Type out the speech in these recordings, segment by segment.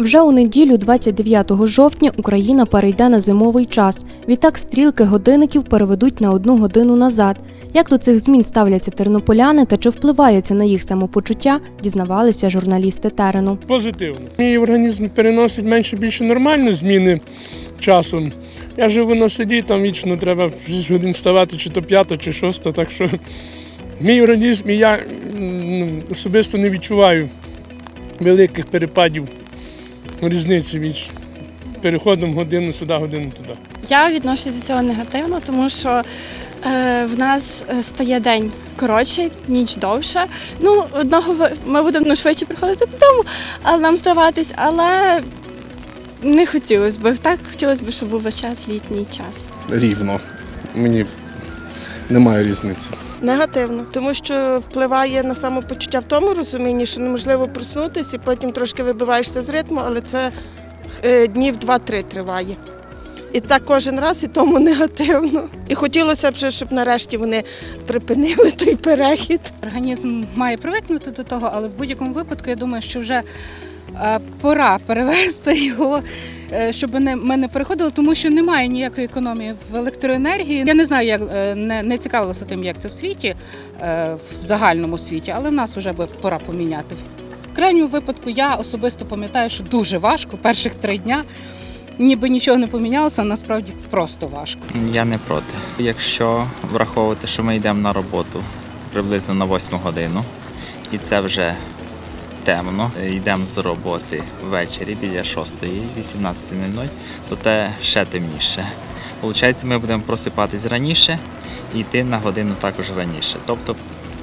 Вже у неділю, 29 жовтня, Україна перейде на зимовий час. Відтак стрілки годинників переведуть на одну годину назад. Як до цих змін ставляться тернополяни та чи впливає це на їх самопочуття, дізнавалися журналісти терену. Позитивно. Мій організм переносить менше більше нормально зміни часу. Я живу на селі, там вічно треба в 6 годин вставати, чи то п'ята, чи шоста. Так що мій організм і я особисто не відчуваю великих перепадів різниці між переходом годину сюди, годину туди. Я відношусь до цього негативно, тому що е, в нас е, стає день коротший, ніч довша. Ну, одного ми будемо ну, швидше приходити додому, але нам здаватись, але не хотілося б. Так хотілося б, щоб був весь час літній час. рівно. Мені немає різниці. Негативно, тому що впливає на самопочуття в тому розумінні, що неможливо проснутися і потім трошки вибиваєшся з ритму, але це е, днів 2-3 триває. І так кожен раз, і тому негативно. І хотілося б, щоб нарешті вони припинили той перехід. Організм має привикнути до того, але в будь-якому випадку я думаю, що вже пора перевести його, е, щоб ми не переходили, тому що немає ніякої економії в електроенергії. Я не знаю, як е, не, не цікавилася тим, як це в світі, е, в загальному світі, але в нас вже би пора поміняти. В крайньому випадку я особисто пам'ятаю, що дуже важко перших три дня. Ніби нічого не помінялося, насправді просто важко. Я не проти. Якщо враховувати, що ми йдемо на роботу приблизно на 8 годину, і це вже темно, йдемо з роботи ввечері біля 6 18.00, то те ще темніше. Получається, ми будемо просипатись раніше і йти на годину також раніше, тобто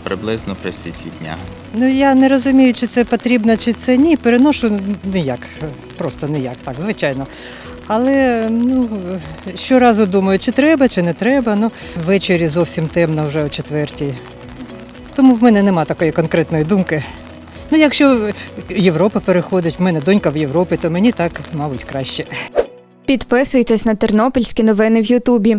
приблизно при світлі дня. Ну я не розумію, чи це потрібно, чи це ні. Переношу ніяк, просто ніяк, так, звичайно. Але ну, щоразу думаю, чи треба, чи не треба. Ну, ввечері зовсім темно вже о четвертій. Тому в мене нема такої конкретної думки. Ну, якщо Європа переходить, в мене донька в Європі, то мені так, мабуть, краще. Підписуйтесь на тернопільські новини в Ютубі.